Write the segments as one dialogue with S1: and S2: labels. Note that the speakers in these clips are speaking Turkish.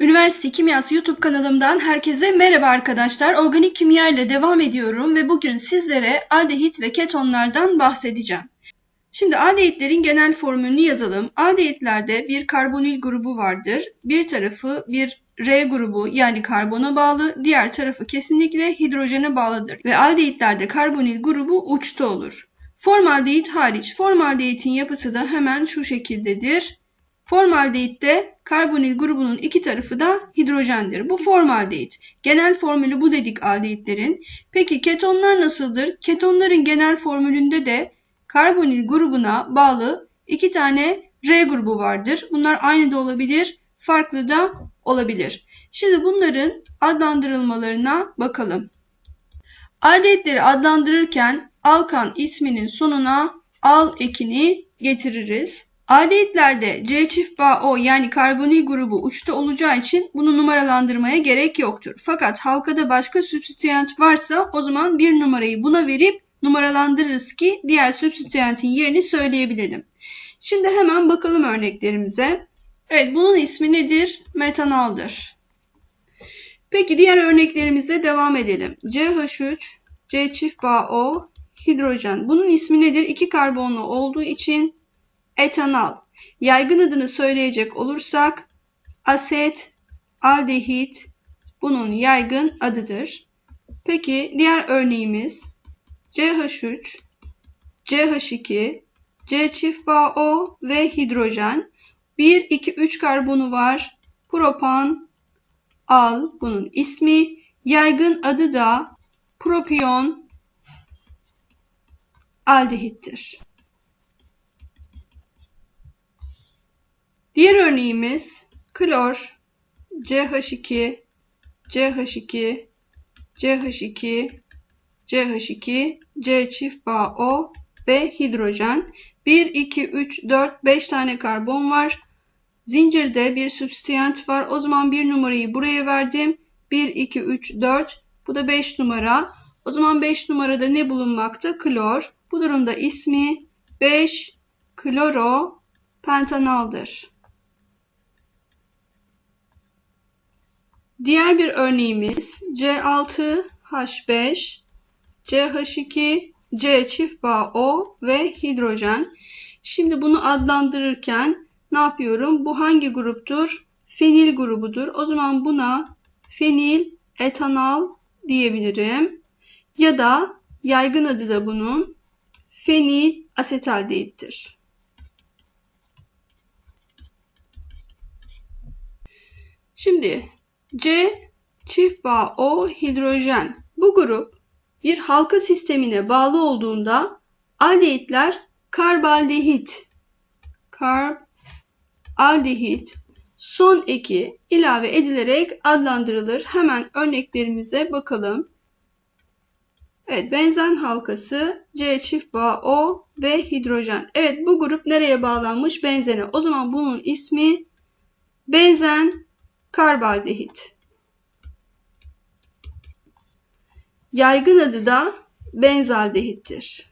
S1: Üniversite Kimyası YouTube kanalımdan herkese merhaba arkadaşlar. Organik kimya ile devam ediyorum ve bugün sizlere aldehit ve ketonlardan bahsedeceğim. Şimdi aldehitlerin genel formülünü yazalım. Aldehitlerde bir karbonil grubu vardır. Bir tarafı bir R grubu yani karbona bağlı, diğer tarafı kesinlikle hidrojene bağlıdır. Ve aldehitlerde karbonil grubu uçta olur. Formaldehit hariç. Formaldehitin yapısı da hemen şu şekildedir. Formaldehitte karbonil grubunun iki tarafı da hidrojendir. Bu formaldehit. Genel formülü bu dedik aldehitlerin. Peki ketonlar nasıldır? Ketonların genel formülünde de karbonil grubuna bağlı iki tane R grubu vardır. Bunlar aynı da olabilir, farklı da olabilir. Şimdi bunların adlandırılmalarına bakalım. Aldehitleri adlandırırken alkan isminin sonuna al ekini getiririz. Aldehitlerde C çift bağ O yani karbonil grubu uçta olacağı için bunu numaralandırmaya gerek yoktur. Fakat halkada başka sübstitüyent varsa o zaman bir numarayı buna verip numaralandırırız ki diğer sübstitüyentin yerini söyleyebilelim. Şimdi hemen bakalım örneklerimize. Evet bunun ismi nedir? Metanaldır. Peki diğer örneklerimize devam edelim. CH3, C çift bağ O, hidrojen. Bunun ismi nedir? İki karbonlu olduğu için etanal. Yaygın adını söyleyecek olursak aset, aldehit bunun yaygın adıdır. Peki diğer örneğimiz CH3, CH2, C çift bağ O ve hidrojen. 1, 2, 3 karbonu var. Propan, al bunun ismi. Yaygın adı da propion aldehittir. Diğer örneğimiz klor, CH2, CH2, CH2, CH2, C çift bağ O ve hidrojen. 1, 2, 3, 4, 5 tane karbon var. Zincirde bir substiyent var. O zaman bir numarayı buraya verdim. 1, 2, 3, 4. Bu da 5 numara. O zaman 5 numarada ne bulunmakta? Klor. Bu durumda ismi 5 kloro pentanaldır. Diğer bir örneğimiz C6H5, CH2, C çift bağ O ve hidrojen. Şimdi bunu adlandırırken ne yapıyorum? Bu hangi gruptur? Fenil grubudur. O zaman buna fenil etanal diyebilirim. Ya da yaygın adı da bunun fenil asetaldehittir. Şimdi C çift bağ O hidrojen. Bu grup bir halka sistemine bağlı olduğunda aldehitler karbaldehit, karbaldehit son eki ilave edilerek adlandırılır. Hemen örneklerimize bakalım. Evet benzen halkası C çift bağ O ve hidrojen. Evet bu grup nereye bağlanmış? Benzene. O zaman bunun ismi benzen karbaldehit. Yaygın adı da benzaldehittir.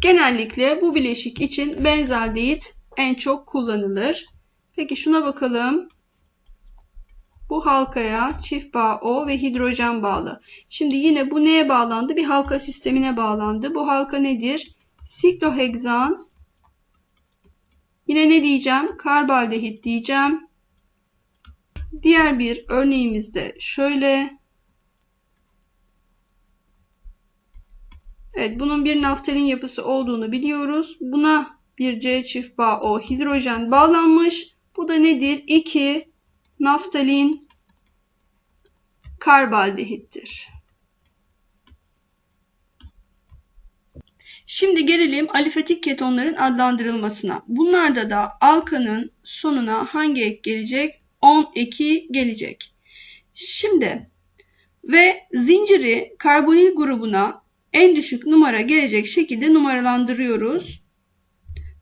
S1: Genellikle bu bileşik için benzaldehit en çok kullanılır. Peki şuna bakalım. Bu halkaya çift bağ O ve hidrojen bağlı. Şimdi yine bu neye bağlandı? Bir halka sistemine bağlandı. Bu halka nedir? Sikloheksan. Yine ne diyeceğim? Karbaldehit diyeceğim. Diğer bir örneğimizde şöyle. Evet bunun bir naftalin yapısı olduğunu biliyoruz. Buna bir C çift bağ O hidrojen bağlanmış. Bu da nedir? 2 naftalin karbaldehittir. Şimdi gelelim alifetik ketonların adlandırılmasına. Bunlarda da alkanın sonuna hangi ek gelecek? 10 eki gelecek. Şimdi ve zinciri karbonil grubuna en düşük numara gelecek şekilde numaralandırıyoruz.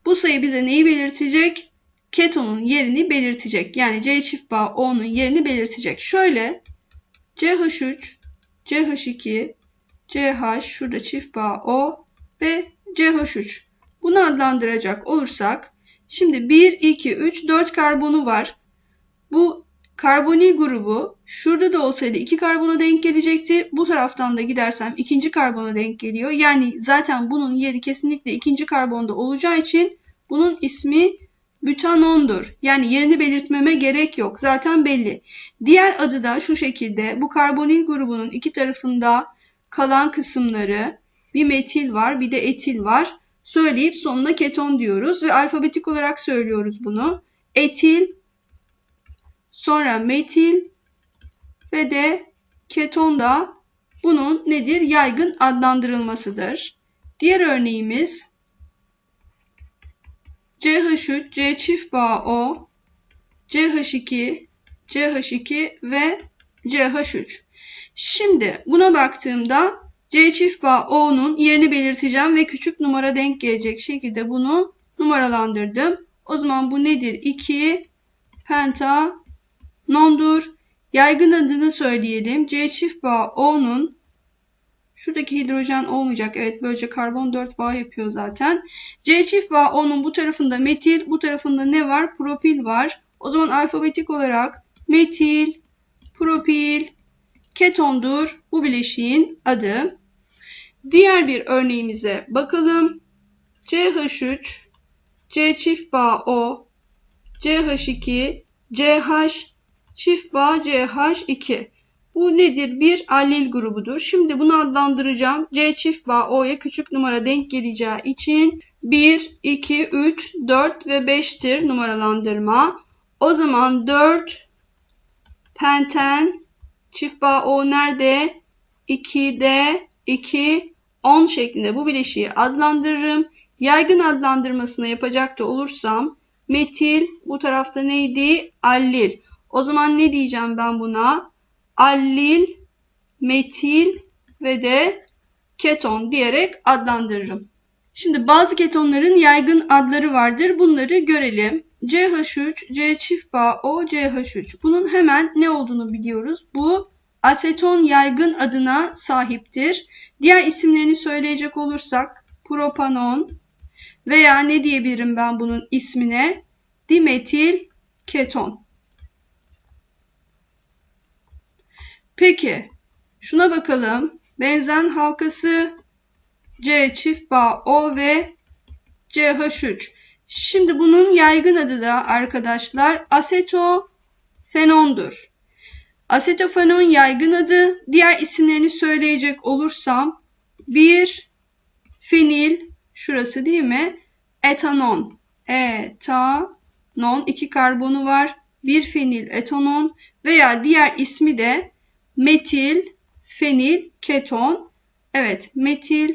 S1: Bu sayı bize neyi belirtecek? Ketonun yerini belirtecek. Yani C çift bağ O'nun yerini belirtecek. Şöyle CH3, CH2, CH, şurada çift bağ O ve CH3. Bunu adlandıracak olursak şimdi 1, 2, 3, 4 karbonu var. Bu karbonil grubu şurada da olsaydı iki karbona denk gelecekti. Bu taraftan da gidersem ikinci karbona denk geliyor. Yani zaten bunun yeri kesinlikle ikinci karbonda olacağı için bunun ismi butanondur. Yani yerini belirtmeme gerek yok. Zaten belli. Diğer adı da şu şekilde. Bu karbonil grubunun iki tarafında kalan kısımları bir metil var bir de etil var. Söyleyip sonuna keton diyoruz ve alfabetik olarak söylüyoruz bunu. Etil, sonra metil ve de keton da bunun nedir? Yaygın adlandırılmasıdır. Diğer örneğimiz CH3, C çift bağ O, CH2, CH2 ve CH3. Şimdi buna baktığımda C çift bağ O'nun yerini belirteceğim ve küçük numara denk gelecek şekilde bunu numaralandırdım. O zaman bu nedir? 2 pentanondur. Yaygın adını söyleyelim. C çift bağ O'nun Şuradaki hidrojen olmayacak. Evet böylece karbon 4 bağ yapıyor zaten. C çift bağ O'nun bu tarafında metil, bu tarafında ne var? Propil var. O zaman alfabetik olarak metil, propil, ketondur bu bileşiğin adı. Diğer bir örneğimize bakalım. CH3, C çift bağ O, CH2, CH çift bağ CH2. Bu nedir? Bir allil grubudur. Şimdi bunu adlandıracağım. C çift bağ O'ya küçük numara denk geleceği için 1, 2, 3, 4 ve 5'tir numaralandırma. O zaman 4 penten çift bağ O nerede? 2'de 2, 10 şeklinde bu bileşiği adlandırırım. Yaygın adlandırmasını yapacak da olursam metil bu tarafta neydi? Allil. O zaman ne diyeceğim ben buna? allil, metil ve de keton diyerek adlandırırım. Şimdi bazı ketonların yaygın adları vardır. Bunları görelim. CH3, C çift bağ O, CH3. Bunun hemen ne olduğunu biliyoruz. Bu aseton yaygın adına sahiptir. Diğer isimlerini söyleyecek olursak propanon veya ne diyebilirim ben bunun ismine? Dimetil keton. Peki şuna bakalım. Benzen halkası C çift bağ O ve CH3. Şimdi bunun yaygın adı da arkadaşlar asetofenondur. Asetofenon yaygın adı. Diğer isimlerini söyleyecek olursam bir fenil şurası değil mi? Etanon. Etanon iki karbonu var. Bir fenil etanon veya diğer ismi de metil, fenil, keton. Evet, metil,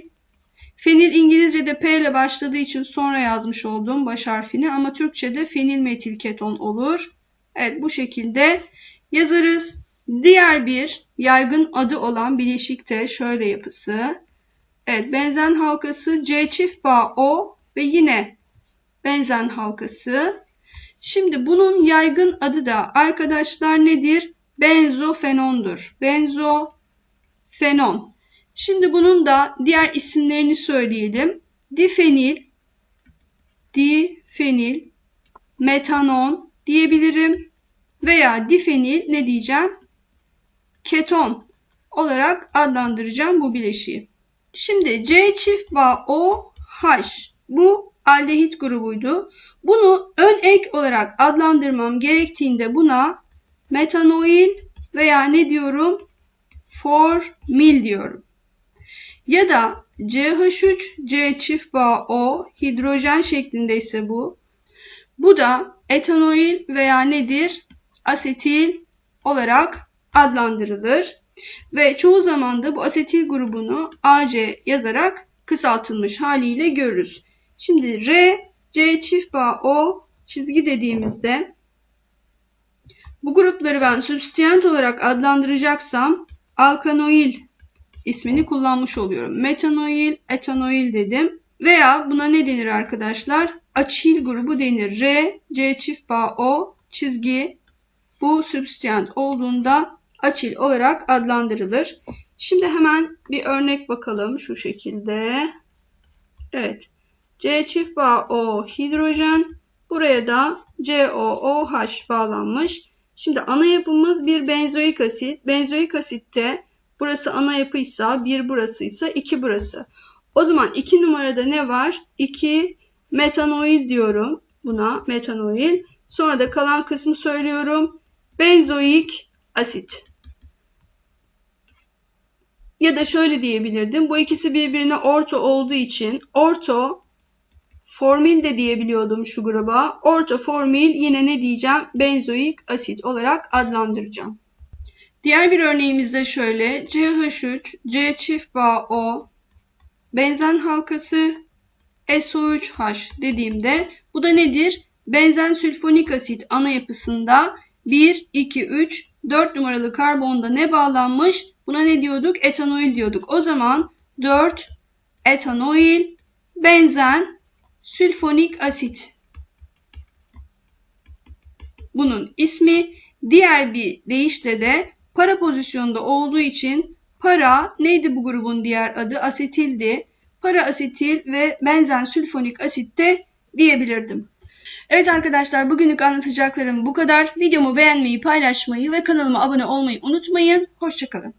S1: fenil İngilizce'de P ile başladığı için sonra yazmış olduğum baş harfini ama Türkçe'de fenil metil keton olur. Evet, bu şekilde yazarız. Diğer bir yaygın adı olan bileşik de şöyle yapısı. Evet, benzen halkası C çift bağ O ve yine benzen halkası. Şimdi bunun yaygın adı da arkadaşlar nedir? Benzofenondur. Benzofenon. Şimdi bunun da diğer isimlerini söyleyelim. Difenil, difenil, metanon diyebilirim. Veya difenil ne diyeceğim? Keton olarak adlandıracağım bu bileşiği. Şimdi C çift bağ O H bu aldehit grubuydu. Bunu ön ek olarak adlandırmam gerektiğinde buna metanoil veya ne diyorum? Formil diyorum. Ya da CH3, C çift bağ O hidrojen şeklindeyse bu. Bu da etanoil veya nedir? Asetil olarak adlandırılır. Ve çoğu zaman da bu asetil grubunu AC yazarak kısaltılmış haliyle görürüz. Şimdi R, C çift bağ O çizgi dediğimizde bu grupları ben substiyent olarak adlandıracaksam alkanoil ismini kullanmış oluyorum. Metanoil, etanoil dedim. Veya buna ne denir arkadaşlar? Açil grubu denir. R, C çift bağ O çizgi bu substiyent olduğunda açil olarak adlandırılır. Şimdi hemen bir örnek bakalım şu şekilde. Evet. C çift bağ O hidrojen. Buraya da COOH bağlanmış. Şimdi ana yapımız bir benzoik asit. Benzoik asitte burası ana yapıysa 1 burasıysa 2 burası. O zaman 2 numarada ne var? 2 metanoil diyorum buna metanoil. Sonra da kalan kısmı söylüyorum. Benzoik asit. Ya da şöyle diyebilirdim. Bu ikisi birbirine orto olduğu için orto formil de diyebiliyordum şu gruba. Orto formil yine ne diyeceğim? Benzoik asit olarak adlandıracağım. Diğer bir örneğimizde şöyle CH3, C çift bağ O, benzen halkası SO3H dediğimde bu da nedir? Benzen sülfonik asit ana yapısında 1, 2, 3, 4 numaralı karbonda ne bağlanmış? Buna ne diyorduk? Etanoil diyorduk. O zaman 4 etanoil benzen sülfonik asit. Bunun ismi diğer bir deyişle de para pozisyonda olduğu için para neydi bu grubun diğer adı? Asetildi. Para asetil ve benzen sülfonik asit de diyebilirdim. Evet arkadaşlar bugünlük anlatacaklarım bu kadar. Videomu beğenmeyi, paylaşmayı ve kanalıma abone olmayı unutmayın. Hoşçakalın.